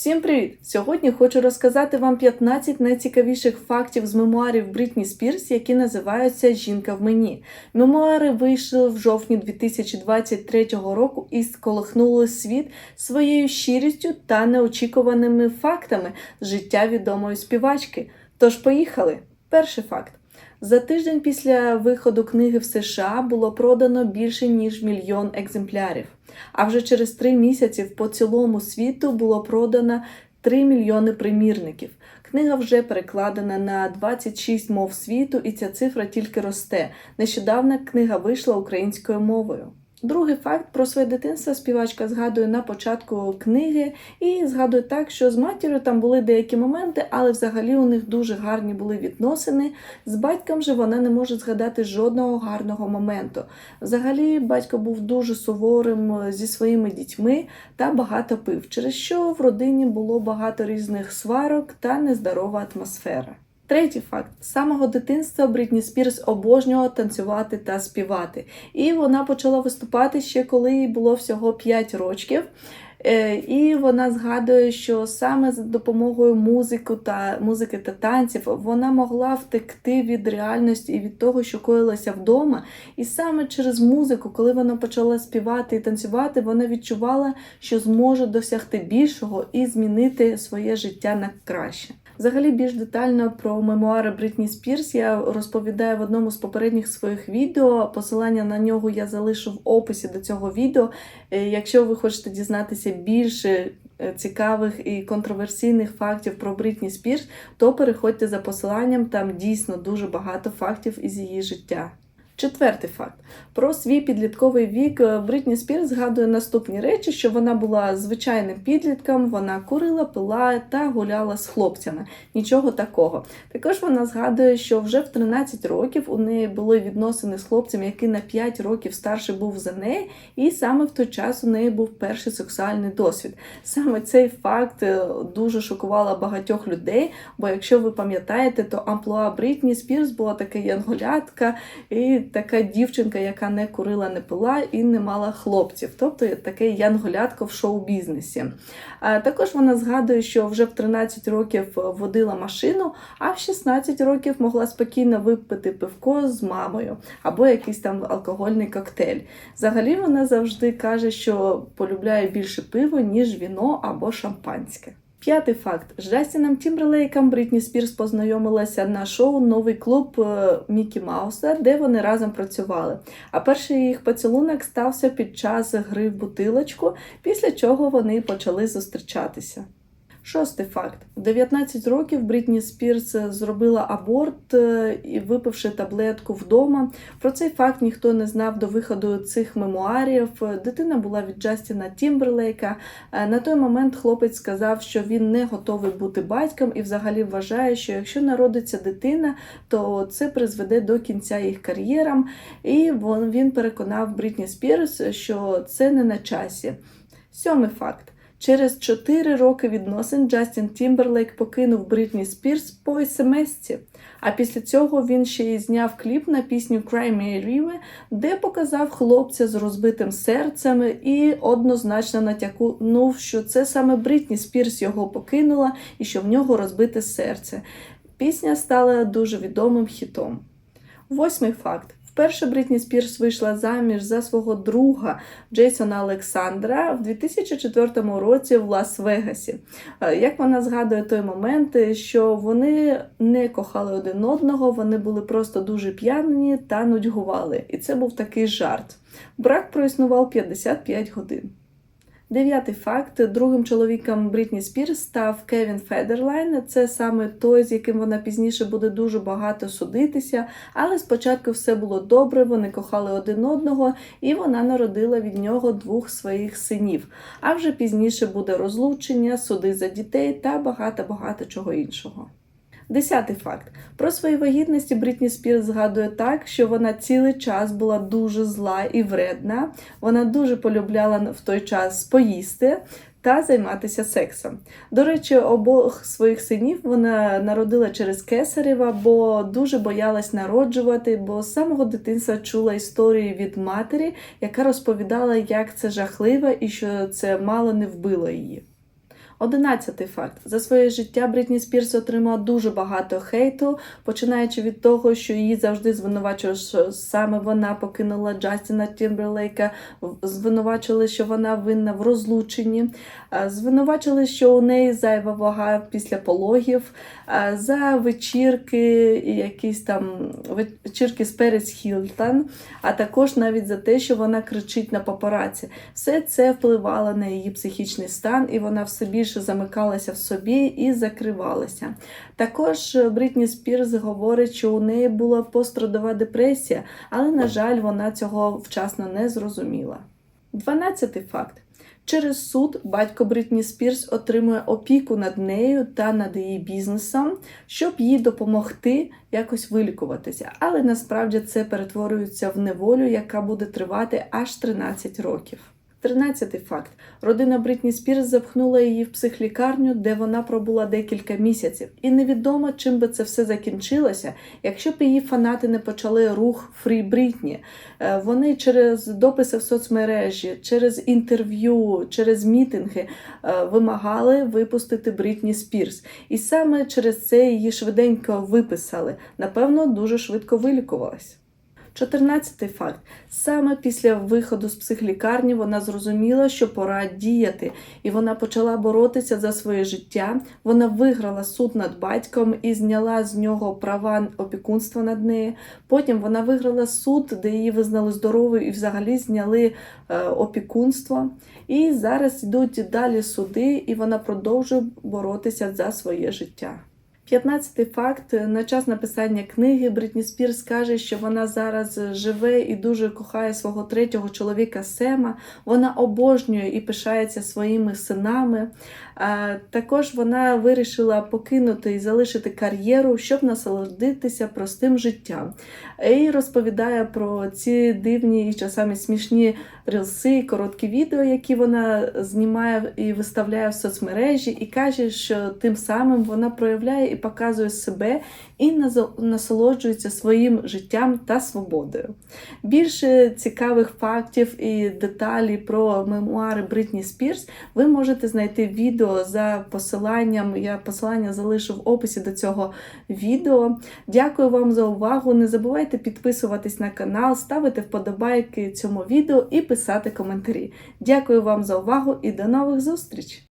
Всім привіт! Сьогодні хочу розказати вам 15 найцікавіших фактів з мемуарів Брітні Спірс, які називаються Жінка в мені. Мемуари вийшли в жовтні 2023 року і сколихнули світ своєю щирістю та неочікуваними фактами життя відомої співачки. Тож поїхали! Перший факт. За тиждень після виходу книги в США було продано більше ніж мільйон екземплярів. А вже через три місяці по цілому світу було продано 3 мільйони примірників. Книга вже перекладена на 26 мов світу, і ця цифра тільки росте. Нещодавно книга вийшла українською мовою. Другий факт про своє дитинство співачка згадує на початку книги і згадує так, що з матір'ю там були деякі моменти, але взагалі у них дуже гарні були відносини. З батьком же вона не може згадати жодного гарного моменту. Взагалі, батько був дуже суворим зі своїми дітьми та багато пив, через що в родині було багато різних сварок та нездорова атмосфера. Третій факт: з самого дитинства Брітні Спірс обожнювала танцювати та співати. І вона почала виступати ще коли їй було всього 5 років. Е, І вона згадує, що саме за допомогою музику та музики та танців вона могла втекти від реальності і від того, що коїлося вдома. І саме через музику, коли вона почала співати і танцювати, вона відчувала, що зможе досягти більшого і змінити своє життя на краще. Взагалі, більш детально про мемуари Бритні Спірс я розповідаю в одному з попередніх своїх відео. Посилання на нього я залишу в описі до цього відео. Е, Якщо ви хочете дізнатися більше е, цікавих і контроверсійних фактів про Бритні Спірс, то переходьте за посиланням, там дійсно дуже багато фактів із її життя. Четвертий факт про свій підлітковий вік е, Бритні Спірс згадує наступні речі, що вона була звичайним підлітком, вона курила, пила та гуляла з хлопцями. Нічого такого. Також вона згадує, що вже в 13 років у неї були відносини з хлопцем, який на 5 років старший був за неї, і саме в той час у неї був перший сексуальний досвід. Саме цей факт е, дуже шокувала багатьох людей. Бо якщо ви пам'ятаєте, то амплуа Бритні Спірс була така янголятка і така дівчинка, яка не курила, не пила і не мала хлопців, тобто таке янголятко в шоу-бізнесі. Також вона згадує, що вже в 13 років водила машину, а в 16 років могла спокійно випити пивко з мамою або якийсь там алкогольний коктейль. Взагалі вона завжди каже, що полюбляє більше пиво, ніж віно або шампанське. П'ятий факт: з Джастіном Тімберлейком Брітні Спірс познайомилася на шоу Новий клуб е, Мікі Мауса, де вони разом працювали. А перший їх поцілунок стався під час гри в бутилочку, після чого вони почали зустрічатися. Шостий факт: в 19 років Брітні Спірс зробила аборт, е, випивши таблетку вдома. Про цей факт ніхто не знав до виходу цих мемуарів. Дитина була від Джастіна Тімберлейка. Е, На той момент хлопець сказав, що він не готовий бути батьком і взагалі вважає, що якщо народиться дитина, то це призведе до кінця їх кар'єрам. І він переконав Брітні Спірс, що це не на часі. Сьомий факт. Через 4 роки відносин Джастін Тімберлейк покинув Брітні Спірс по смс-ці. А після цього він ще й зняв кліп на пісню Cry Me River, де показав хлопця з розбитим серцем і однозначно натякнув, що це саме Брітні Спірс його покинула і що в нього розбите серце. Пісня стала дуже відомим хітом. Восьмий факт. Вперше Брітні Спірс вийшла заміж за свого друга Джейсона Олександра в 2004 році в Лас-Вегасі. Е, Як вона згадує той момент, що вони не кохали один одного, вони були просто дуже п'яні та нудьгували. І це був такий жарт. Брак проіснував 55 годин. Дев'ятий факт: другим чоловіком Брітні Спірс став Кевін Федерлайн. Це саме той, з яким вона пізніше буде дуже багато судитися. Але спочатку все було добре, вони кохали один одного, і вона народила від нього двох своїх синів. А вже пізніше буде розлучення, суди за дітей та багато-багато чого іншого. Десятий факт. Про свої вагітності Брітні Спірс згадує так, що вона цілий час була дуже зла і вредна. Вона дуже полюбляла в той час поїсти та займатися сексом. До речі, обох своїх синів вона народила через кесарева, бо дуже боялась народжувати, бо з самого дитинства чула історії від матері, яка розповідала, як це жахливо і що це мало не вбило її. Одинадцятий факт: за своє життя Брітні Спірс отримала дуже багато хейту, починаючи від того, що її завжди звинувачували, що саме вона покинула Джастіна Тімберлейка, звинувачували, що вона винна в розлученні, е, звинувачили, що у неї зайва вага після пологів, за вечірки, якісь там вечірки з Перес Хілтон, а також навіть за те, що вона кричить на папараці. Все це впливало на її психічний стан, і вона все більше замикалася в собі і закривалася. Також е, Брітні Спірс говорить, що у неї була пострадова депресія, але, на жаль, вона цього вчасно не зрозуміла. Дванадцятий факт. Через суд батько Бритні Спірс отримує опіку над нею та над її бізнесом, щоб їй допомогти якось вилікуватися. Але насправді це перетворюється в неволю, яка буде тривати аж 13 років. Тринадцятий факт. Родина Брітні Спірс запхнула її в психлікарню, де вона пробула декілька місяців. І невідомо, чим би це все закінчилося, якщо б її фанати не почали рух Фрі Брітні. Е, Вони через дописи в соцмережі, через інтерв'ю, через мітинги е, вимагали випустити Брітні Спірс. І саме через це її швиденько виписали. Напевно, дуже швидко вилікувалась. Чотирнадцятий факт. Саме після виходу з психлікарні вона зрозуміла, що пора діяти, і вона почала боротися за своє життя. Вона виграла суд над батьком і зняла з нього права опікунства над нею. Потім вона виграла суд, де її визнали здоровою і взагалі зняли е, опікунство. І зараз йдуть далі суди, і вона продовжує боротися за своє життя. П'ятнадцятий факт на час написання книги Бритні Спірс каже, що вона зараз живе і дуже кохає свого третього чоловіка Сема. Вона обожнює і пишається своїми синами. Також вона вирішила покинути і залишити кар'єру, щоб насолодитися простим життям. І розповідає про ці дивні і часами смішні рілси, короткі відео, які вона знімає і виставляє в соцмережі, і каже, що тим самим вона проявляє і показує себе і насолоджується своїм життям та свободою. Більше цікавих фактів і деталі про мемуари Бритні Спірс ви можете знайти відео за посиланням. Я посилання залишу в описі до цього відео. Дякую вам за увагу. Не забувайте підписуватись на канал, ставити вподобайки цьому відео і писати коментарі. Дякую вам за увагу і до нових зустрічей!